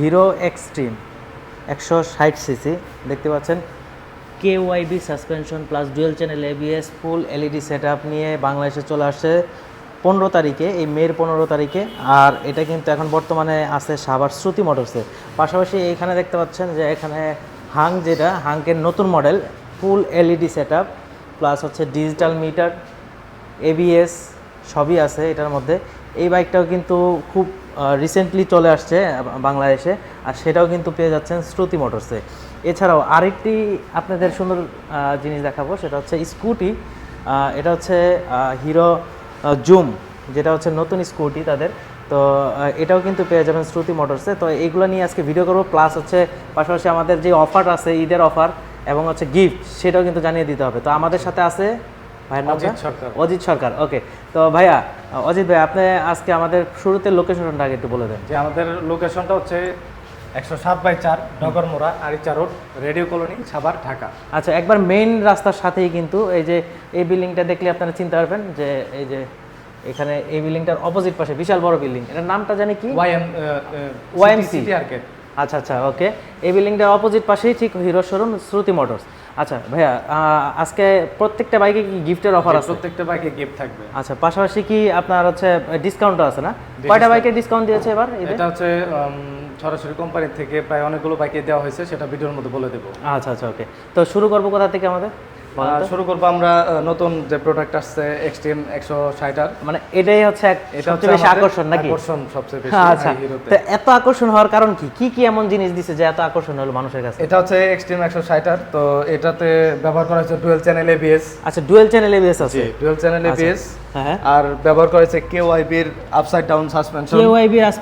Hero extreme, একশো ষাট CC, দেখতে পাচ্ছেন? K YB suspension plus dual channel ABS full LED set up নিয়ে বাংলাদেশে চলে আসছে পনেরো তারিখে, এই মের পনেরো তারিখে। আর এটা কিন্তু এখন বর্তমানে আছে সাভার শ্রুতি মোটরসে। পাশাপাশি এখানে দেখতে পাচ্ছেন যে এখানে হাং যেটা হাংকের নতুন model, full LED set up plus হচ্ছে ডিজিটাল মিটার এবিএস সবই আছে এটার মধ্যে। এই বাইকটাও কিন্তু খুব রিসেন্টলি চলে আসছে বাংলাদেশে, আর সেটাও কিন্তু পেয়ে যাচ্ছেন শ্রুতি মোটরসে এছাড়াও আরেকটি আপনাদের সুন্দর জিনিস দেখাবো, সেটা হচ্ছে স্কুটি এটা হচ্ছে হিরো জুম, যেটা হচ্ছে নতুন স্কুটি তাদের। তো এটাও কিন্তু পেয়ে যাবেন শ্রুতি মোটরসে তো এইগুলো নিয়ে আজকে ভিডিও করব প্লাস হচ্ছে পাশাপাশি আমাদের যে অফার আছে, ঈদের অফার এবং হচ্ছে গিফট সেটাও কিন্তু জানিয়ে দিতে হবে। তো আমাদের সাথে আছে ভাইয়ের নামটা? অজিত সরকার। অজিত সরকার ওকে তো ভাইয়া অজিত ভাই আপনি আজকে আমাদের শুরুতে লোকেশনটা আগে একটু বলে দেন। যে আমাদের লোকেশনটা হচ্ছে একশো সাত বাই চার Dogormora Aricha road radio colony Savar Dhaka. আচ্ছা একবার মেইন রাস্তার সাথেই কিন্তু এই যে এই বিল্ডিংটা দেখলে আপনারা চিনতে পারবেন যে এই যে এখানে এই বিল্ডিংটার অপোজিট পাশে বিশাল বড় বিল্ডিং এটার নামটা জানি কি? ওয়াইএম আর্কেড আচ্ছা আচ্ছা ওকে এই বিল্ডিংটার অপোজিট পাশেই ঠিক হিরো শোরুম শ্রুতি মোটরস। আচ্ছা ভাইয়া আজকে প্রত্যেকটা বাইকে কি গিফটের অফার আছে? প্রত্যেকটা বাইকে গিফট থাকবে। আচ্ছা পাশাপাশি কি আপনার হচ্ছে ডিসকাউন্টও আছে না? কয়টা বাইকে ডিসকাউন্ট দিয়েছে এবার এটা হচ্ছে সরাসরি কোম্পানি থেকে প্রায় অনেকগুলো বাইকে দেওয়া হয়েছে সেটা ভিডিওর মধ্যে বলে দেবো। আচ্ছা আচ্ছা ওকে তো শুরু করব কোথা থেকে আমাদের। শুরু করব আমরা নতুন যে প্রোডাক্ট আসছে এক্সট্রিম একশো ষাটার। মানে এটাই হচ্ছে সবচেয়ে বেশি আকর্ষণ নাকি? আকর্ষণ সবচেয়ে বেশি আচ্ছা। তো এত আকর্ষণ হওয়ার কারণ কি? কি কি এমন জিনিস দিছে যে এত আকর্ষণ হলো মানুষের কাছে? এটা হচ্ছে এক্সট্রিম একশো ষাটার তো এটাতে ব্যবহার করা হচ্ছে ডুয়েল চ্যানেল এবিএস আচ্ছা ডুয়েল চ্যানেল এবিএস আছে? ডুয়েল চ্যানেল এবিএস হ্যাঁ আর ব্যবহার করেছে কেওয়াইবির আপসাইড ডাউন সাসপেনশন কেওআইবি আপস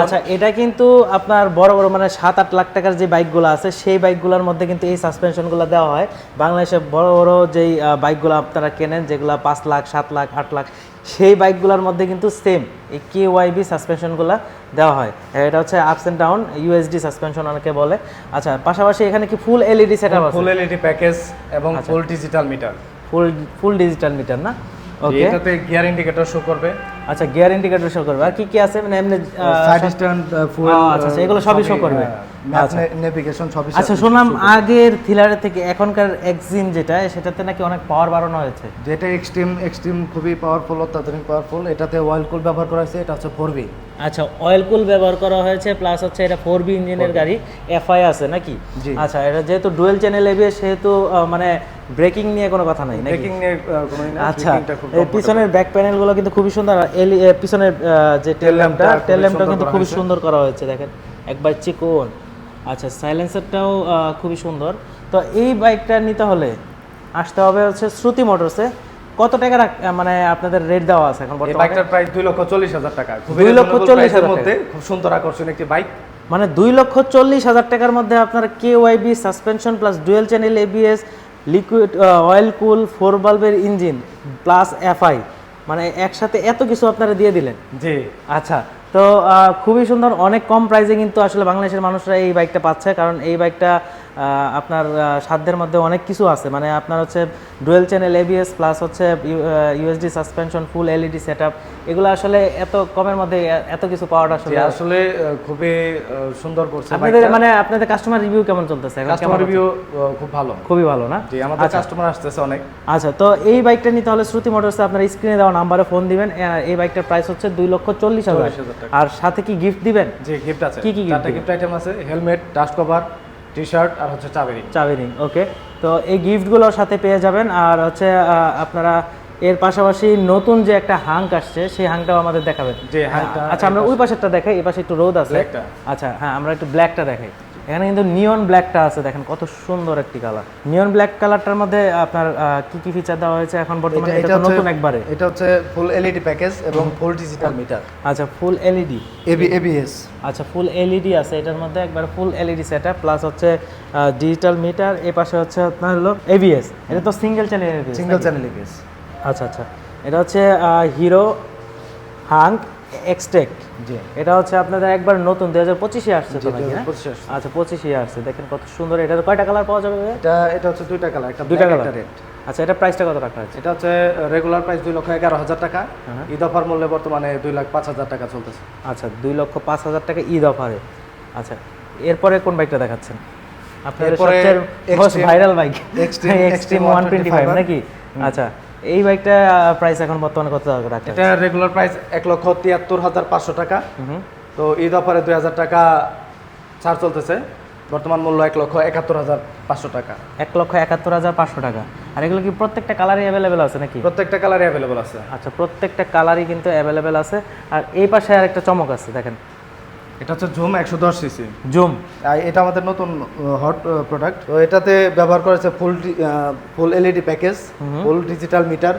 আচ্ছা এটা কিন্তু আপনার বড় বড় মানে সাত আট লাখ টাকার যে বাইকগুলো আছে সেই বাইকগুলোর মধ্যে কিন্তু এই সাসপেনশনগুলো দেওয়া হয়। বাংলাদেশে বড় বড় যেই বাইকগুলো আপনারা কেনেন যেগুলো পাঁচ লাখ সাত লাখ আট লাখ সেই বাইকগুলোর মধ্যে কিন্তু সেম এই কে ওয়াইবি সাসপেনশনগুলো দেওয়া হয়। এটা হচ্ছে ups and down USD suspension অনেকে বলে। আচ্ছা পাশাপাশি এখানে কি ফুল এলইডি সেটআপ আছে? ফুল এলইডি প্যাকেজ এবং full digital meter full full digital meter না? ওকে এটাতে গিয়ার ইন্ডিকেটর শো করবে। আচ্ছা গিয়ার ইন্ডিকেটর শো করবে। আর কি কি আছে? মানে এমনি সাইড স্ট্যান্ড ফুয়েল আচ্ছা, আচ্ছা, এগুলো সবই শো করবে। আচ্ছা। নেভিগেশন সবই আচ্ছা শুনলাম আগের থ্রিলারের থেকে এখনকার এক্সিন যেটা সেটাতে নাকি অনেক পাওয়ার বাড়ানো হয়েছে। যেটা এক্সট্রিম এক্সট্রিম খুবই পাওয়ারফুল অত্যাধুনিক পাওয়ারফুল এটাতে অয়েল কুল ব্যবহার করা হয়েছে এটা হচ্ছে ফোর বি আচ্ছা অয়েল কুল ব্যবহার করা হয়েছে প্লাস হচ্ছে এটা ফোর বি ইঞ্জিনের গাড়ি এফআই আছে নাকি? আচ্ছা এটা যেহেতু ডুয়েল চ্যানেল এবিএস সেহেতু মানে ব্রেকিং নিয়ে কোনো কথা নাই ব্রেকিং নিয়ে কোনো আচ্ছা পিছনের ব্যাক প্যানেলগুলো কিন্তু খুবই সুন্দর পিছনের যে টেল ল্যাম্পটা টেল ল্যাম্পটা কিন্তু খুবই সুন্দর করা হয়েছে দেখেন একবার চিকন আচ্ছা সাইলেন্সারটাও খুবই সুন্দর। তো এই বাইকটা নিতে হলে আসতে হবে হচ্ছে শ্রুতি মোটরসে কত টাকা মানে আপনাদের রেট দেওয়া আছে এখন বর্তমানে? বাইকটার প্রায় দুই লক্ষ চল্লিশ হাজার টাকা। খুবই দুই লক্ষ reasonable চল্লিশ price এর হাজার মধ্যে খুব সুন্দর আকর্ষণীয় একটি বাইক মানে দুই লক্ষ চল্লিশ হাজার টাকার মধ্যে আপনার K YB suspension plus dual channel ABS liquid oil cool four বাল্বের ইঞ্জিন প্লাস এফআই মানে একসাথে এত কিছু আপনারা দিয়ে দিলেন। জি। আচ্ছা তো খুবই সুন্দর। অনেক কম প্রাইসে কিন্তু আসলে বাংলাদেশের মানুষরা এই বাইকটা পাচ্ছে, কারণ এই বাইকটা আপনার সাধ্যের মধ্যে অনেক কিছু আছে। মানে আপনার হচ্ছে ডুয়েল চ্যানেল এবিএস প্লাস হচ্ছে USD suspension full LED set এগুলো আসলে এত কমের মধ্যে এত কিছু পাওয়াটা আসলে আসলে খুবই সুন্দর করছে আপনাদের মানে আপনাদের কাস্টমার রিভিউ কেমন চলতেছে? কাস্টমার রিভিউ খুব ভালো। খুবই ভালো না? জি আমাদের কাস্টমার আসতেছে অনেক। আচ্ছা তো এই বাইকটা নিতে হলে শ্রুতি মোটরসে আপনার স্ক্রিনে দেওয়া নাম্বারে ফোন দিবেন। এই বাইকটার প্রাইস হচ্ছে দুই লক্ষ চল্লিশ হাজার। আর সাথে কি গিফট দিবেন? যে গিফট আছে। কি কি গিফট আইটেম আছে। Helmet dust cover T shirt আর হচ্ছে চাবেরিং চাবেরিং ওকে তো এই গিফটগুলোর সাথে পেয়ে যাবেন আর হচ্ছে আপনারা এর পাশাপাশি নতুন যে একটা হাঙ্ক আসছে সেই হাঙ্কটাও আমাদের দেখাবেন। যে আচ্ছা আমরা ওই পাশেরটা দেখাই এই পাশে একটু রোদ আছে। আচ্ছা হ্যাঁ আমরা একটু ব্ল্যাকটা দেখাই। এখানে কিন্তু নিয়ন ব্ল্যাকটা আছে দেখেন কত সুন্দর একটি কালার নিয়ন ব্ল্যাক কালারটার মধ্যে আপনার কি কি ফিচার দেওয়া হয়েছে এখন বর্তমানে? এটা তো নতুন একবারে। এটা হচ্ছে ফুল এলইডি প্যাকেজ এবং ফুল ডিজিটাল মিটার আচ্ছা ফুল এলইডি এবি এবিএস আচ্ছা ফুল এলইডি আছে এটার মধ্যে একবার ফুল এলইডি সেটআপ প্লাস হচ্ছে ডিজিটাল মিটার এই পাশে হচ্ছে আপনার হলো এবিএস এটা তো single channel single channel ABS আচ্ছা আচ্ছা। এটা হচ্ছে হিরো হাঙ্ক এক্সটেক জি। এটা হচ্ছে আপনাদের একবার নতুন দুই হাজার পঁচিশে আসছে তো নাকি না 2025 আসছে। আচ্ছা পঁচিশে আসছে। দেখেন কত সুন্দর। এটা কয়টা কালার পাওয়া যাবে এটা এটা হচ্ছে দুইটা কালার একটা দুইটা কালার রেড আচ্ছা এটা প্রাইসটা কত রাখা আছে? এটা হচ্ছে রেগুলার প্রাইস দুই লক্ষ এগারো হাজার টাকা। হ্যাঁ। ঈদ অফার মূল্যে বর্তমানে দুই লাখ পাঁচ হাজার টাকা চলতেছে। আচ্ছা দুই লক্ষ পাঁচ হাজার টাকা ঈদ অফারে। আচ্ছা এরপরে কোন বাইকটা দেখাচ্ছেন? আপনার সবচেয়ে viral bike Xtreme one twenty five নাকি? আচ্ছা এই বাইকটা প্রাইস এখন বর্তমানে কত টাকা রাখা এটা রেগুলার প্রাইস এক লক্ষ তিয়াত্তর হাজার পাঁচশো টাকা। তো ঈদ অফারে দুই হাজার টাকা ছাড় চলতেছে। বর্তমান মূল্য এক লক্ষ একাত্তর হাজার পাঁচশো টাকা। এক লক্ষ একাত্তর হাজার পাঁচশো টাকা। আর এগুলো কি প্রত্যেকটা কালারই অ্যাভেলেবেল আছে নাকি? প্রত্যেকটা কালারই অ্যাভেলেবল আছে। আচ্ছা প্রত্যেকটা কালারই কিন্তু অ্যাভেলেবেল আছে। আর এই পাশে আর একটা চমক আছে দেখেন। এটা হচ্ছে জুম একশো দশ সিসি জুম এটা আমাদের নতুন হট প্রোডাক্ট তো এটাতে ব্যবহার করেছে full full LED package full digital meter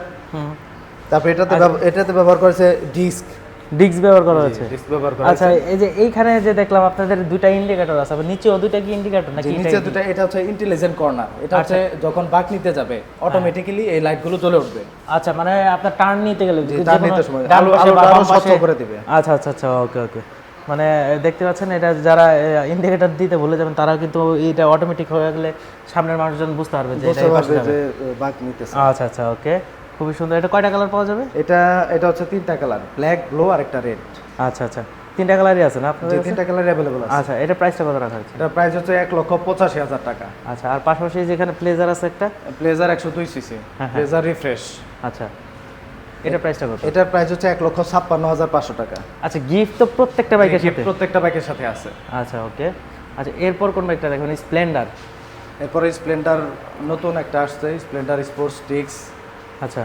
তারপর এটাতে এটাতে ব্যবহার করেছে ডিস্ক ডিস্ক ব্যবহার করা হয়েছে ডিস্ক ব্যবহার করা আচ্ছা এই যে এইখানে যে দেখলাম আপনাদের দুইটা ইন্ডিকেটর আছে আবার নিচেও দুইটা কি ইন্ডিকেটর নাকি নিচে? দুটো এটা হচ্ছে ইন্টেলিজেন্ট কর্নার এটা হচ্ছে যখন বাক নিতে যাবে অটোমেটিক্যালি এই লাইটগুলো জ্বলে উঠবে। আচ্ছা মানে আপনার টার্ন নিতে গেলে কোনো নিতে সময়। আলো- পাশে আলোটা বা আরও বাম পাশে- করে দিবে। আচ্ছা আচ্ছা আচ্ছা ওকে ওকে। মানে দেখতে পাচ্ছেন এটা যারা ইন্ডিকেটর দিতে ভুলে যাবেন তারাও কিন্তু এটা অটোমেটিক হয়ে গেলে সামনের মানুষজন বুঝতে পারবে যে এটা যাবে। নিতেছে। আচ্ছা আচ্ছা ওকে। খুবই সুন্দর। এটা কয়টা কালার পাওয়া যাবে? এটা এটা হচ্ছে তিনটা কালার ব্ল্যাক ব্লু আর একটা রেড আচ্ছা আচ্ছা। তিনটা কালারই আছে না আপনাদের? তিনটা কালার অ্যাভেলেবল আছে। আচ্ছা এটা প্রাইসটা কত রাখা হয়েছে? এটা প্রাইস হচ্ছে এক লক্ষ পঁচাশি হাজার টাকা। আচ্ছা আর পাশাপাশি যেখানে প্লেজার আছে একটা? প্লেজার একশো দুই সিসি। প্লেজার রিফ্রেশ আচ্ছা। এটা প্রাইসটা কত? এটার প্রাইস হচ্ছে এক লক্ষ ছাপ্পান্ন হাজার পাঁচশো টাকা। আচ্ছা গিফট তো প্রত্যেকটা বাইকের সাথে? প্রত্যেকটা বাইকের সাথে আছে। আচ্ছা ওকে আচ্ছা এরপর কোন বাইকটা দেখবেন স্প্লেন্ডার এরপরে স্প্লেন্ডার নতুন একটা আসছে স্প্লেন্ডার স্পোর্টস টিক্স আচ্ছা।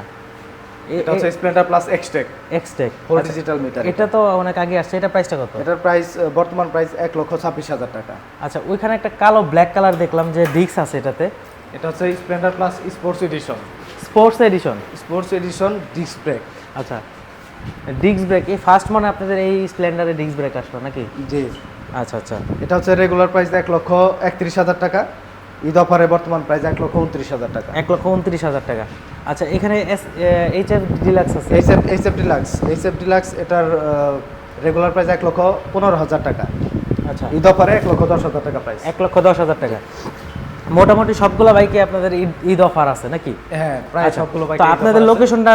এটা হচ্ছে Splendor plus XTEC XTEC full digital meter এটা। তো অনেক আগে আসছে এটা প্রাইসটা কত? এটার প্রাইস বর্তমান প্রাইস এক লক্ষ ছাব্বিশ হাজার টাকা। আচ্ছা ওইখানে একটা কালো ব্ল্যাক কালার দেখলাম যে ডিক্স আছে এটাতে। এটা হচ্ছে Splendor plus sports edition sports edition sports edition disc brake আচ্ছা। ডিস্ক ব্রেক এই ফার্স্ট মানে আপনাদের এই স্প্লেন্ডারে ডিস্ক ব্রেক আসলো নাকি? জি। আচ্ছা আচ্ছা। এটা হচ্ছে রেগুলার প্রাইস এক লক্ষ একত্রিশ হাজার টাকা। ঈদ অফারে বর্তমান প্রাইস এক লক্ষ উনত্রিশ হাজার টাকা। এক লক্ষ উনত্রিশ হাজার টাকা। আচ্ছা এখানে এইচ এফ ডিলাক্স আছে। HF HF deluxe HF deluxe এটার রেগুলার প্রাইস এক লক্ষ পনেরো হাজার টাকা। আচ্ছা। ঈদ অফারে এক লক্ষ দশ হাজার টাকা প্রাইস এক লক্ষ দশ হাজার টাকা। মোটামুটি সবগুলো বাইকে আপনাদের ঈদ অফার আছে নাকি? হ্যাঁ প্রায় আচ্ছা, সবগুলো বাইক তো আপনাদের লোকেশনটা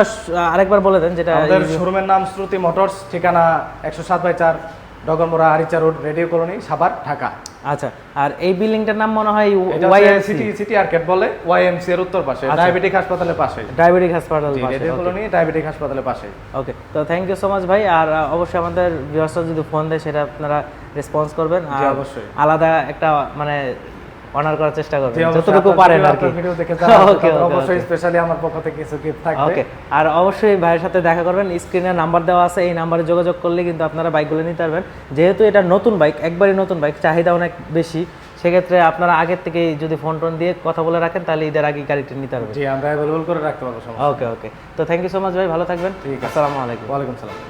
আরেকবার বলে দেন যেটা আমাদের শোরুমের নাম শ্রুতি মোটরস ঠিকানা একশো সাত বাই চার Dogormora Aricha road radio colony Savar Dhaka. আচ্ছা আর এই বিল্ডিংটার নাম মনে হয় এটা ওয়াইএমসি সিটি সিটি আর্কেট বলে ওয়াইএমসি এর উত্তর পাশে আচ্ছা। ডায়াবেটিক হাসপাতালের পাশে। ডায়াবেটিক হাসপাতাল পাশে রেডিও কলোনি ডায়াবেটিক হাসপাতালের পাশে। ওকে তো থ্যাংক ইউ সো মাচ ভাই আর অবশ্যই আমাদের ভিউয়ার্সরা যদি ফোন দেয় সেটা আপনারা রেসপন্স করবেন। আর অবশ্যই। আলাদা একটা মানে অনার করার চেষ্টা করবেন যতটুকু পারেন আর কি। ভিডিও দেখে অবশ্যই স্পেশালি আমার পক্ষ থেকে কিছু গিফট থাকবে। ওকে আর অবশ্যই ভাইয়ের সাথে দেখা করবেন স্ক্রিনে নাম্বার দেওয়া আছে এই নাম্বারে যোগাযোগ করলে কিন্তু আপনারা বাইকগুলো নিতে পারবেন। যেহেতু এটা নতুন বাইক একবারই নতুন বাইক চাহিদা অনেক বেশি সেক্ষেত্রে আপনারা আগের থেকে যদি ফোন টোন দিয়ে কথা বলে রাখেন তাহলে ঈদের আগে গাড়িটা নিতে পারবেন। জি আমরা অ্যাভেলেবল করে রাখতে পারব ওকে ওকে তো থ্যাংক ইউ সো মাচ ভাই ভালো থাকবেন। ঠিক আছে। আসসালামু আলাইকুম। ওয়ালাইকুম সালাম।